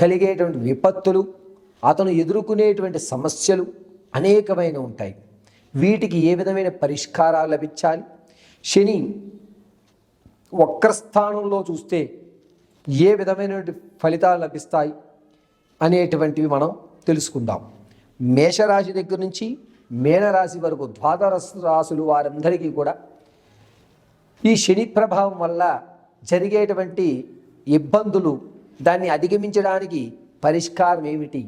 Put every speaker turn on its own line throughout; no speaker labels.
కలిగేటువంటి విపత్తులు అతను ఎదుర్కొనేటువంటి సమస్యలు అనేకమైన ఉంటాయి. వీటికి ఏ విధమైన పరిష్కారాలు లభించాలి? శని వక్రస్థానంలో చూస్తే ఏ విధమైనటువంటి ఫలితాలు లభిస్తాయి అనేటువంటివి మనం తెలుసుకుందాం. మేషరాశి దగ్గర నుంచి మేనరాశి వరకు ద్వాదశ రాశులు వారందరికీ కూడా ఈ శని ప్రభావం వల్ల జరిగేటువంటి ఇబ్బందులు దాన్ని అధిగమించడానికి పరిష్కారం ఏమిటి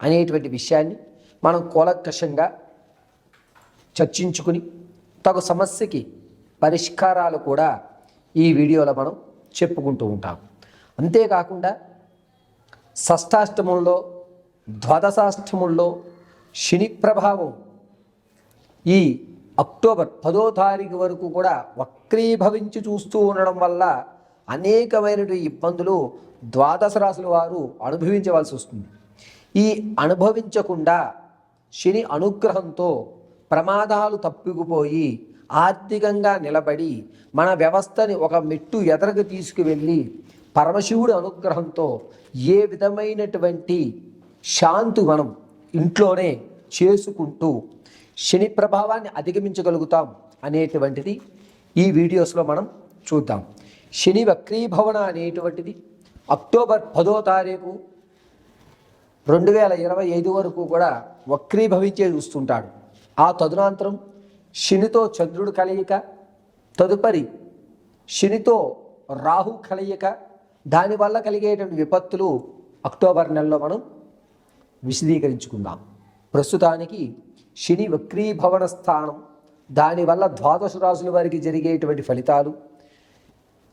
అనేటువంటి విషయాన్ని మనం కూలకషంగా చర్చించుకుని తగు సమస్యకి పరిష్కారాలు కూడా ఈ వీడియోలో మనం చెప్పుకుంటూ ఉంటాం. అంతేకాకుండా షష్టాష్టమంలో ద్వాదశాష్టముల్లో శని ప్రభావం ఈ అక్టోబర్ పదో తారీఖు వరకు కూడా వక్రీభవించి చూస్తూ ఉండడం వల్ల అనేకమైనటువంటి ఇబ్బందులు ద్వాదశ రాశుల వారు అనుభవించవలసి వస్తుంది. ఈ అనుభవించకుండా శని అనుగ్రహంతో ప్రమాదాలు తప్పిపోయి ఆర్థికంగా నిలబడి మన వ్యవస్థని ఒక మెట్టు ఎదరకు తీసుకువెళ్ళి పరమశివుడి అనుగ్రహంతో ఏ విధమైనటువంటి శాంతి మనం ఇంట్లోనే చేసుకుంటూ శని ప్రభావాన్ని అధిగమించగలుగుతాం అనేటువంటిది ఈ వీడియోస్లో మనం చూద్దాం. శని వక్రీభవన అనేటువంటిది అక్టోబర్ పదో తారీఖు రెండు వేల ఇరవై ఐదు వరకు కూడా వక్రీభవించే చూస్తుంటాడు. ఆ తదునాంతరం శనితో చంద్రుడు కలయిక తదుపరి శనితో రాహు కలయిక దానివల్ల కలిగేటువంటి విపత్తులు అక్టోబర్ నెలలో మనం విశదీకరించుకుందాం. ప్రస్తుతానికి శని వక్రీభవన స్థానం దానివల్ల ద్వాదశ రాజుల వారికి జరిగేటువంటి ఫలితాలు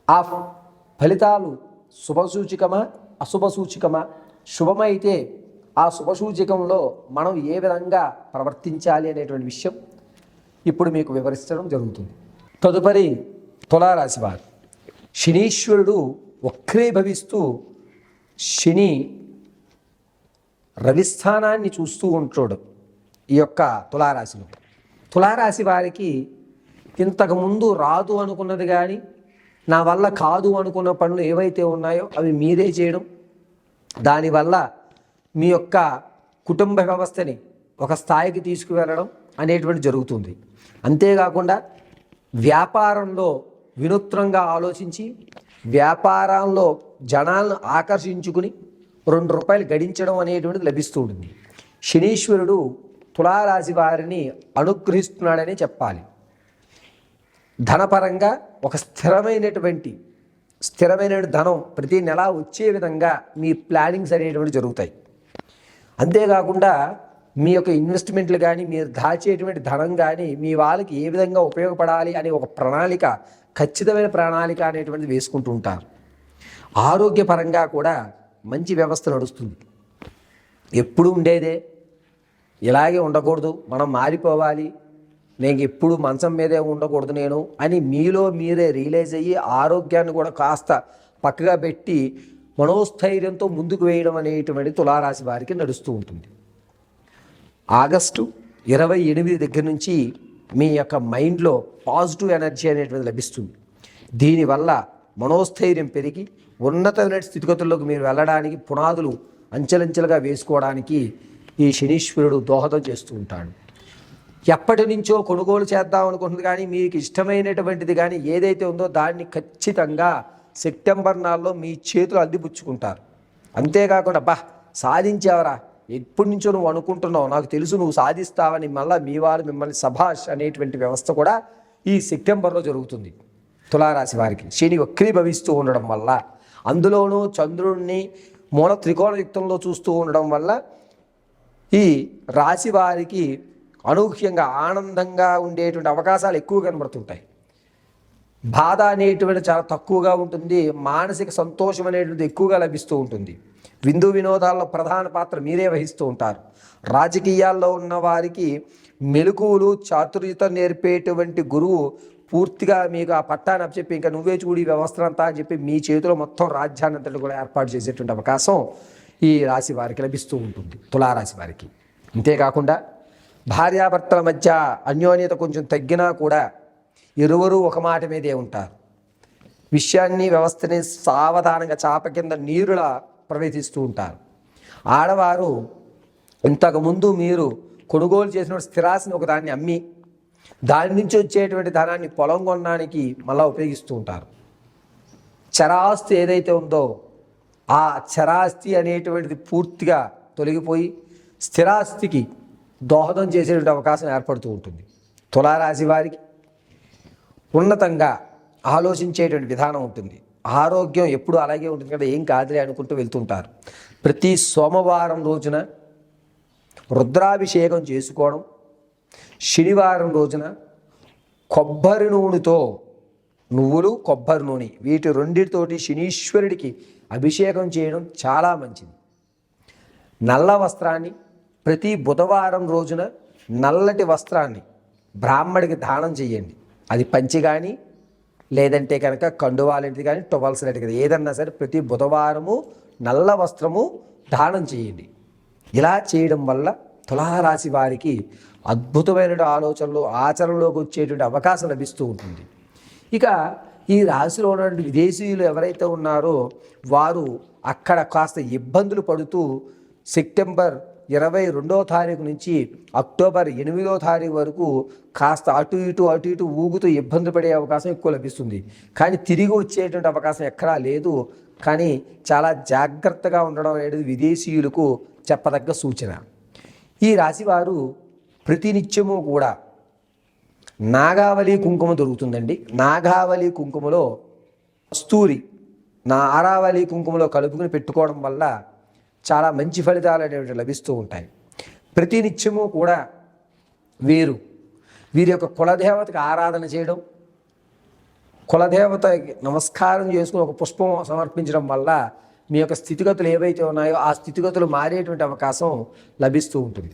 ఆ ఫలితాలు శుభసూచికమా అశుభసూచికమా? శుభమైతే ఆ శుభసూచికంలో మనం ఏ విధంగా ప్రవర్తించాలి అనేటువంటి విషయం ఇప్పుడు మీకు వివరించడం జరుగుతుంది. తదుపరి తులారాశి వారు. శనీశ్వరుడు వక్రీభవిస్తూ శని రవిస్థానాన్ని చూస్తూ ఉంటాడు ఈ యొక్క తులారాశిలో. తులారాశి వారికి ఇంతకుముందు రాదు అనుకున్నది కానీ నా వల్ల కాదు అనుకున్న పనులు ఏవైతే ఉన్నాయో అవి మీరే చేయడం. దానివల్ల మీ యొక్క కుటుంబ వ్యవస్థని ఒక స్థాయికి తీసుకువెళ్ళడం అనేటువంటి జరుగుతుంది. అంతేకాకుండా వ్యాపారంలో వినూత్నంగా ఆలోచించి వ్యాపారంలో జనాలను ఆకర్షించుకుని రెండు రూపాయలు గడించడం అనేటువంటిది లభిస్తూ ఉంటుంది. శనీశ్వరుడు తులారాశి వారిని అనుగ్రహిస్తున్నాడని చెప్పాలి. ధనపరంగా ఒక స్థిరమైనటువంటి స్థిరమైన ధనం ప్రతి నెల వచ్చే విధంగా మీ ప్లానింగ్స్ అనేటువంటి జరుగుతాయి. అంతేకాకుండా మీ యొక్క ఇన్వెస్ట్మెంట్లు కానీ మీరు దాచేటువంటి ధనం కానీ మీ వాళ్ళకి ఏ విధంగా ఉపయోగపడాలి అనే ఒక ప్రణాళిక ఖచ్చితమైన ప్రణాళిక అనేటువంటిది వేసుకుంటూ ఉంటారు. ఆరోగ్యపరంగా కూడా మంచి వ్యవస్థ నడుస్తుంది. ఎప్పుడు ఉండేదే ఇలాగే ఉండకూడదు మనం మారిపోవాలి నేను ఎప్పుడు మంచం మీదే ఉండకూడదు నేను అని మీలో మీరే రియలైజ్ అయ్యి ఆరోగ్యాన్ని కూడా కాస్త పక్కగా పెట్టి మనోస్థైర్యంతో ముందుకు వేయడం అనేటువంటి తులారాశి వారికి నడుస్తూ ఉంటుంది. ఆగస్టు ఇరవై ఎనిమిది దగ్గర నుంచి మీ యొక్క మైండ్లో పాజిటివ్ ఎనర్జీ అనేటువంటిది లభిస్తుంది. దీనివల్ల మనోస్థైర్యం పెరిగి ఉన్నతమైన స్థితిగతుల్లోకి మీరు వెళ్ళడానికి పునాదులు అంచెలంచెలుగా వేసుకోవడానికి ఈ శనీశ్వరుడు దోహదం చేస్తూ ఉంటాడు. ఎప్పటి నుంచో కొనుగోలు చేద్దాం అనుకుంటుంది కానీ మీకు ఇష్టమైనటువంటిది కానీ ఏదైతే ఉందో దాన్ని ఖచ్చితంగా సెప్టెంబర్ నెలలో మీ చేతులు అందిపుచ్చుకుంటారు అంతేకాకుండా బా సాధించావరా. ఎప్పటి నుంచో నువ్వు అనుకుంటున్నావు. నాకు తెలుసు నువ్వు సాధిస్తావని మళ్ళీ మీ వారు మిమ్మల్ని సభాష్ అనేటువంటి వ్యవస్థ కూడా ఈ సెప్టెంబర్లో జరుగుతుంది. తులారాశి వారికి శని వక్రీభవిస్తూ ఉండడం వల్ల అందులోనూ చంద్రుడిని మూల త్రికోణయుక్తంలో చూస్తూ ఉండడం వల్ల ఈ రాశి వారికి అనూహ్యంగా ఆనందంగా ఉండేటువంటి అవకాశాలు ఎక్కువ కనబడుతుంటాయి. బాధ అనేటువంటి చాలా తక్కువగా ఉంటుంది. మానసిక సంతోషం అనేటువంటిది ఎక్కువగా లభిస్తూ ఉంటుంది. విందు వినోదాల్లో ప్రధాన పాత్ర మీరే వహిస్తూ ఉంటారు. రాజకీయాల్లో ఉన్న వారికి మెలకువలు చాతుర్యత నేర్పేటువంటి గురువు పూర్తిగా మీకు ఆ పట్టాన్ని అప్పచెప్పి ఇంకా నువ్వే చూడి వ్యవస్థ అంతా అని చెప్పి మీ చేతిలో మొత్తం రాజ్యాన్ని అంతటి కూడా ఏర్పాటు చేసేటువంటి అవకాశం ఈ రాశి వారికి లభిస్తూ ఉంటుంది. తులారాశి వారికి. అంతేకాకుండా భార్యాభర్తల మధ్య అన్యోన్యత కొంచెం తగ్గినా కూడా ఇరువురు ఒక మాట మీదే ఉంటారు. విషయాన్ని వ్యవస్థని సావధానంగా చాప కింద నీరులా ప్రవేశిస్తూ ఉంటారు. ఆడవారు ఇంతకుముందు మీరు కొనుగోలు చేసిన స్థిరాస్తిని ఒకదాన్ని అమ్మి దాని నుంచి వచ్చేటువంటి ధనాన్ని పొలం కొనడానికి మళ్ళీ ఉపయోగిస్తూ ఉంటారు. చరాస్తి ఏదైతే ఉందో ఆ చరాస్తి అనేటువంటిది పూర్తిగా తొలగిపోయి స్థిరాస్తికి దోహదం చేసేటువంటి అవకాశం ఏర్పడుతూ ఉంటుంది. తులారాశి వారికి ఉన్నతంగా ఆలోచించేటువంటి విధానం ఉంటుంది. ఆరోగ్యం ఎప్పుడు అలాగే ఉంటుంది కదా ఏం కాదులే అనుకుంటూ వెళ్తుంటారు ప్రతి సోమవారం రోజున రుద్రాభిషేకం చేసుకోవడం శనివారం రోజున కొబ్బరి నూనెతో నువ్వులు కొబ్బరి నూనె వీటి రెండిటితోటి శనీశ్వరుడికి అభిషేకం చేయడం చాలా మంచిది. నల్ల వస్త్రాన్ని ప్రతి బుధవారం రోజున నల్లటి వస్త్రాన్ని బ్రాహ్మడికి దానం చేయండి. అది పంచి కానీ లేదంటే కనుక కండువాలంటిది కానీ టొవల్స్ కదా ఏదన్నా సరే ప్రతి బుధవారము నల్ల వస్త్రము దానం చేయండి. ఇలా చేయడం వల్ల తులారాశి వారికి అద్భుతమైన ఆలోచనలు ఆచరణలోకి వచ్చేటువంటి అవకాశం లభిస్తూ ఉంటుంది. ఇక ఈ రాశిలో ఉన్నటువంటి విదేశీయులు ఎవరైతే ఉన్నారో వారు అక్కడ కాస్త ఇబ్బందులు పడుతూ సెప్టెంబర్ ఇరవై రెండో తారీఖు నుంచి అక్టోబర్ ఎనిమిదో తారీఖు వరకు కాస్త అటు ఇటు అటు ఇటు ఊగుతూ ఇబ్బంది పడే అవకాశం ఎక్కువ లభిస్తుంది. కానీ తిరిగి వచ్చేటువంటి అవకాశం ఎక్కడా లేదు. కానీ చాలా జాగ్రత్తగా ఉండడం అనేది విదేశీయులకు చెప్పదగ్గ సూచన. ఈ రాశివారు ప్రతినిత్యము కూడా నాగావళి కుంకుమ దొరుకుతుందండి. నాగావళి కుంకుమలో కస్తూరి నా ఆరావళి కుంకుమలో కలుపుకుని పెట్టుకోవడం వల్ల చాలా మంచి ఫలితాలు అనేవి లభిస్తూ ఉంటాయి. ప్రతినిత్యము కూడా వీరు వీరి యొక్క కులదేవతకి ఆరాధన చేయడం కులదేవత నమస్కారం చేసుకుని ఒక పుష్పం సమర్పించడం వల్ల మీ యొక్క స్థితిగతులు ఏవైతే ఉన్నాయో ఆ స్థితిగతులు మారేటువంటి అవకాశం లభిస్తూ ఉంటుంది.